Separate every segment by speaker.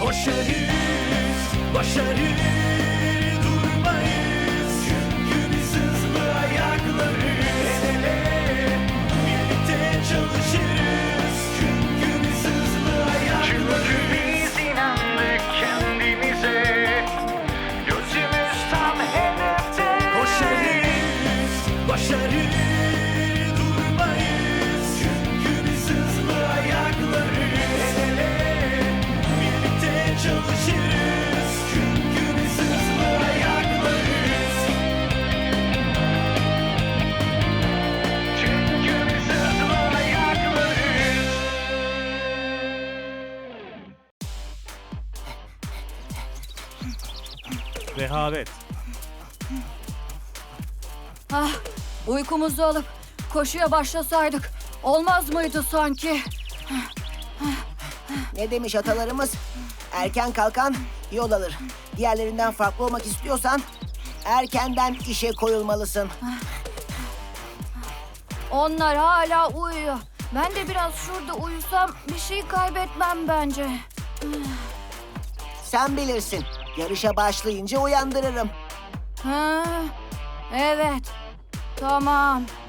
Speaker 1: Koşarız, başarı
Speaker 2: Rehavet.
Speaker 3: Ah, uykumuzu alıp koşuya başlasaydık olmaz mıydı sanki?
Speaker 4: Ne demiş atalarımız? Erken kalkan yol alır. Diğerlerinden farklı olmak istiyorsan erkenden işe koyulmalısın.
Speaker 3: Onlar hala uyuyor. Ben de biraz şurada uyusam bir şey kaybetmem bence.
Speaker 4: Sen bilirsin. Yarışa başlayınca uyandırırım.
Speaker 3: Ha, evet. Tamam.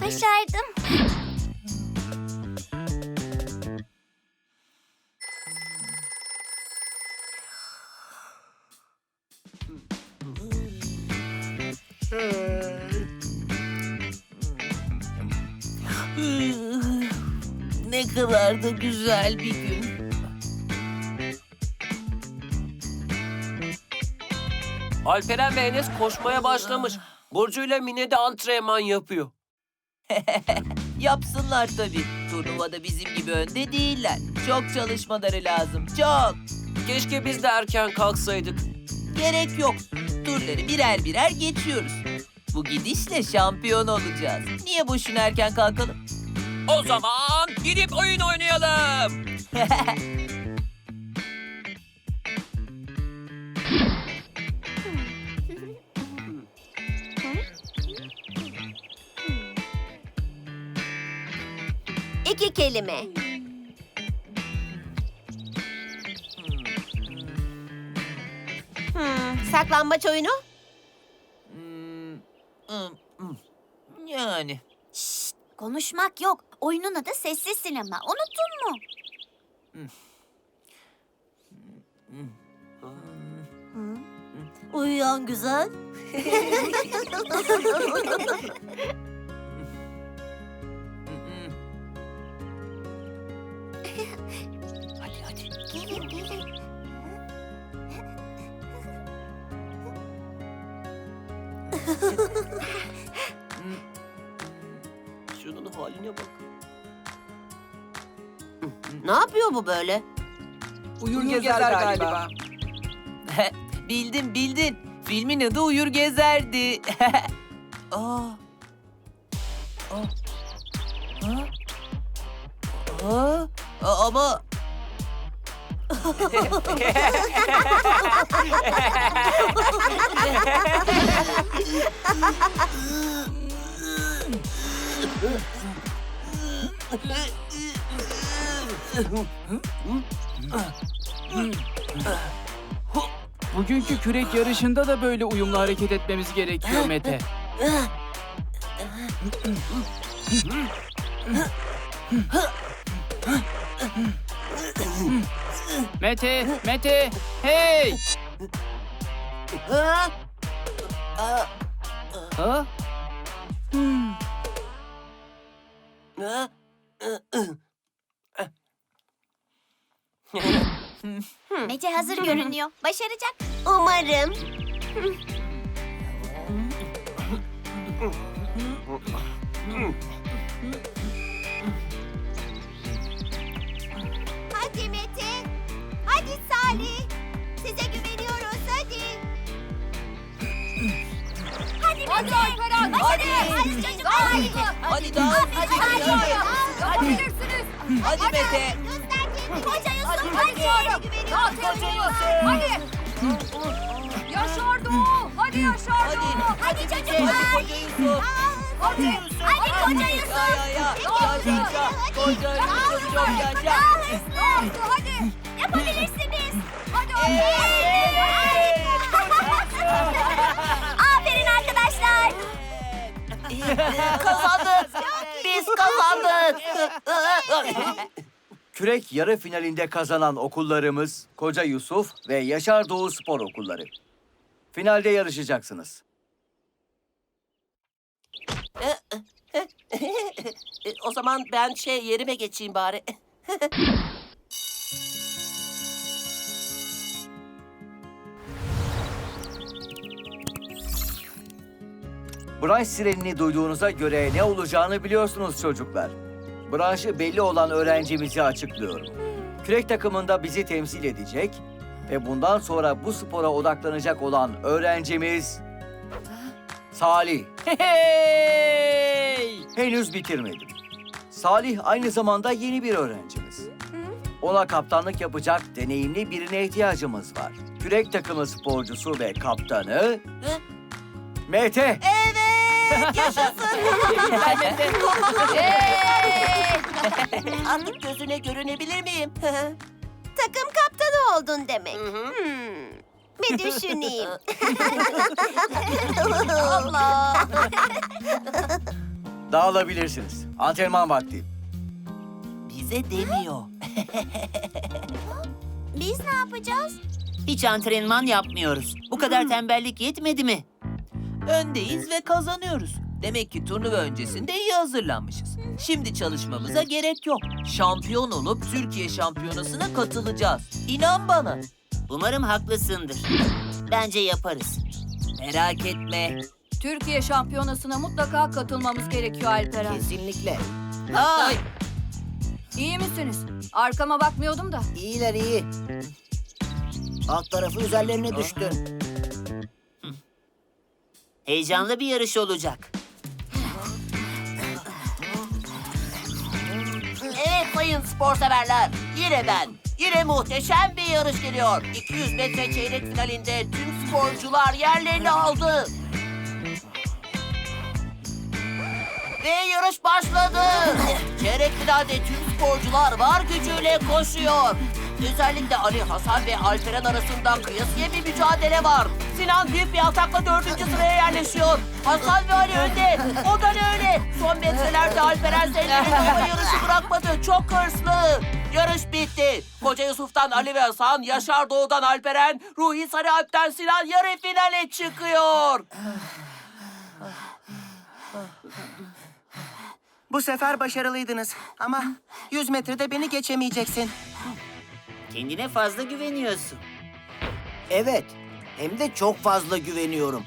Speaker 5: Başardım.
Speaker 6: Ne kadar da güzel bir gün.
Speaker 7: Alperen ve Enes koşmaya başlamış. Burcu ile Mine de antrenman yapıyor.
Speaker 6: Yapsınlar tabii. Turnuvada bizim gibi önde değiller. Çok çalışmaları lazım. Çok.
Speaker 7: Keşke biz de erken kalksaydık.
Speaker 6: Gerek yok. Turları birer birer geçiyoruz. Bu gidişle şampiyon olacağız. Niye boşuna erken kalkalım?
Speaker 7: O zaman gidip oyun oynayalım.
Speaker 5: kelime. Hmm, saklambaç oyunu?
Speaker 6: Yani.
Speaker 5: Konuşmak yok. Oyunun adı sessiz sinema. Unuttun mu? Uyuyan güzel.
Speaker 6: Hadi hadi.
Speaker 5: Gelin gelin.
Speaker 7: Şunun haline bak.
Speaker 5: Ne yapıyor bu böyle?
Speaker 8: Uyur, gezer, galiba.
Speaker 6: bildin bildin. Filmin adı Uyur Gezer'di. Aa. Aa. Ha? Aa. Ama
Speaker 8: Bugünkü kürek yarışında da böyle uyumlu hareket etmemiz gerekiyor Mete. Mete, Mete, hey!
Speaker 4: Ha?
Speaker 8: Ha? Hmm.
Speaker 4: ha?
Speaker 5: Mete hazır görünüyor. Başaracak. Umarım.
Speaker 6: Hadi
Speaker 5: Metin. Hadi Salih. Size güveniyoruz hadi. Hadi Metin. Hadi Alperen.
Speaker 3: Hadi. Hadi çocuklar. Hadi.
Speaker 6: Hadi daha. Hadi. Hadi. Hadi.
Speaker 3: Yapabilirsiniz.
Speaker 6: Hadi Mete. Göster kendini.
Speaker 5: Koca Yusuf.
Speaker 3: Hadi. Hadi. Koca Yusuf. Hadi. Yaşar Doğu. Hadi Yaşar Doğu.
Speaker 5: Hadi çocuklar.
Speaker 6: Hadi Koca Yusuf.
Speaker 5: Koca Yusuf.
Speaker 6: Ya ya ya. Ya ya ya. Koca Yusuf çok yaşa.
Speaker 5: Daha hızlı.
Speaker 3: Hadi.
Speaker 5: Yapabilirsiniz.
Speaker 3: Hadi.
Speaker 5: Aferin arkadaşlar.
Speaker 6: Kazandık. Biz kazandık.
Speaker 2: Kürek yarı finalinde kazanan okullarımız Koca Yusuf ve Yaşar Doğu Spor Okulları. Finalde yarışacaksınız.
Speaker 9: O zaman ben şey yerime geçeyim bari.
Speaker 2: Branş sirenini duyduğunuza göre ne olacağını biliyorsunuz çocuklar. Branşı belli olan öğrencimizi açıklıyorum. Kürek takımında bizi temsil edecek ve bundan sonra bu spora odaklanacak olan öğrencimiz Salih. Henüz bitirmedim. Salih aynı zamanda yeni bir öğrencimiz. Ona kaptanlık yapacak deneyimli birine ihtiyacımız var. Kürek takımı sporcusu ve kaptanı Mete.
Speaker 9: Artık gözüne görünebilir miyim?
Speaker 5: Takım kaptanı oldun demek. Hmm. Bir düşüneyim. Allah.
Speaker 2: Dağılabilirsiniz. Antrenman vakti.
Speaker 6: Bize demiyor.
Speaker 5: Biz ne yapacağız?
Speaker 10: Hiç antrenman yapmıyoruz. Bu kadar tembellik yetmedi mi?
Speaker 6: Öndeyiz ve kazanıyoruz. Demek ki turnuva öncesinde iyi hazırlanmışız. Şimdi çalışmamıza gerek yok. Şampiyon olup Türkiye şampiyonasına katılacağız. İnan bana.
Speaker 10: Umarım haklısındır. Bence yaparız.
Speaker 6: Merak etme.
Speaker 3: Türkiye şampiyonasına mutlaka katılmamız gerekiyor Alperen.
Speaker 4: Kesinlikle.
Speaker 6: Ay,
Speaker 3: İyi misiniz? Arkama bakmıyordum da.
Speaker 4: İyiler iyi. Alt tarafı üzerlerine düştün.
Speaker 10: Heyecanlı bir yarış olacak.
Speaker 9: Evet sayın spor severler. Yine ben. Yine muhteşem bir yarış geliyor. 200 metre çeyrek finalinde tüm sporcular yerlerini aldı. Ve yarış başladı. Çeyrek finalde tüm sporcular var gücüyle koşuyor. Özellikle Ali Hasan ve Alperen arasında kıyasıya bir mücadele var. Sinan büyük bir atakla dördüncü sıraya yerleşiyor. Hasan ve Ali önde. O da öyle? Son metrelerde Alperen Zeynep'in yarışı bırakmadı. Çok hırslı. Yarış bitti. Koca Yusuf'tan Ali ve Hasan, Yaşar Doğu'dan Alperen, Ruhi Sarıalp'ten Sinan yarı finale çıkıyor.
Speaker 11: Bu sefer başarılıydınız ama 100 metrede beni geçemeyeceksin.
Speaker 10: Kendine fazla güveniyorsun.
Speaker 4: Evet. Hem de çok fazla güveniyorum.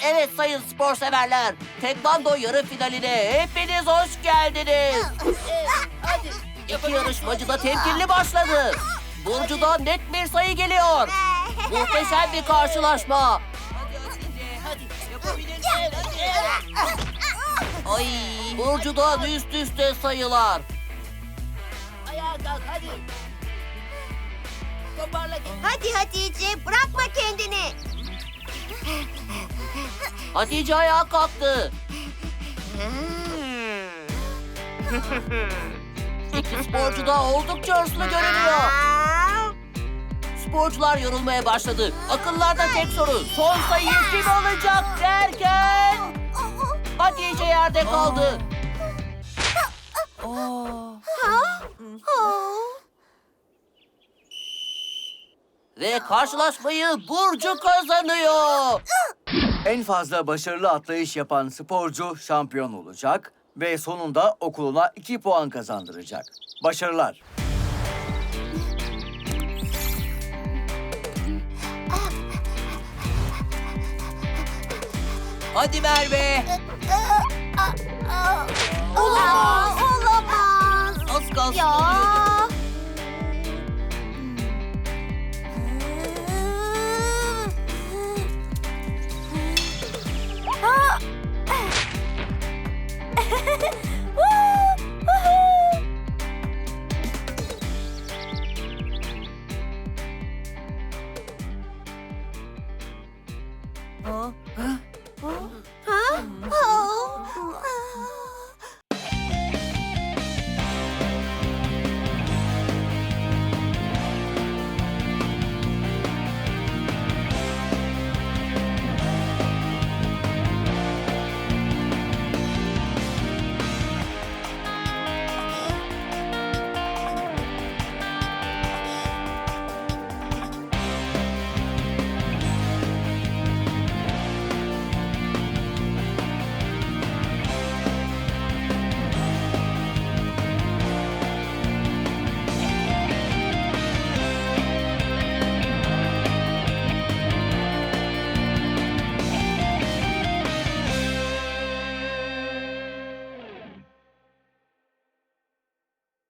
Speaker 9: Evet sayın spor severler, Tekvando yarı finaline hepiniz hoş geldiniz. İki yarışmacı da temkinli başladı. Burcu'dan net bir sayı geliyor. Muhteşem bir karşılaşma. Ay, Burcu'dan üst üste sayılar.
Speaker 5: Hadi Hatice bırakma kendini.
Speaker 9: Hatice ayağa kalktı. Sporcu da oldukça hırslı görünüyor. Sporcular yorulmaya başladı. Akıllarda tek soru. Son sayı kim olacak derken... Hatice yerde kaldı. Ve karşılaşmayı Burcu kazanıyor.
Speaker 2: En fazla başarılı atlayış yapan sporcu şampiyon olacak ve sonunda okuluna iki puan kazandıracak. Başarılar.
Speaker 6: Hadi Merve.
Speaker 5: Olamaz. Olamaz. Az kalsın. Ya.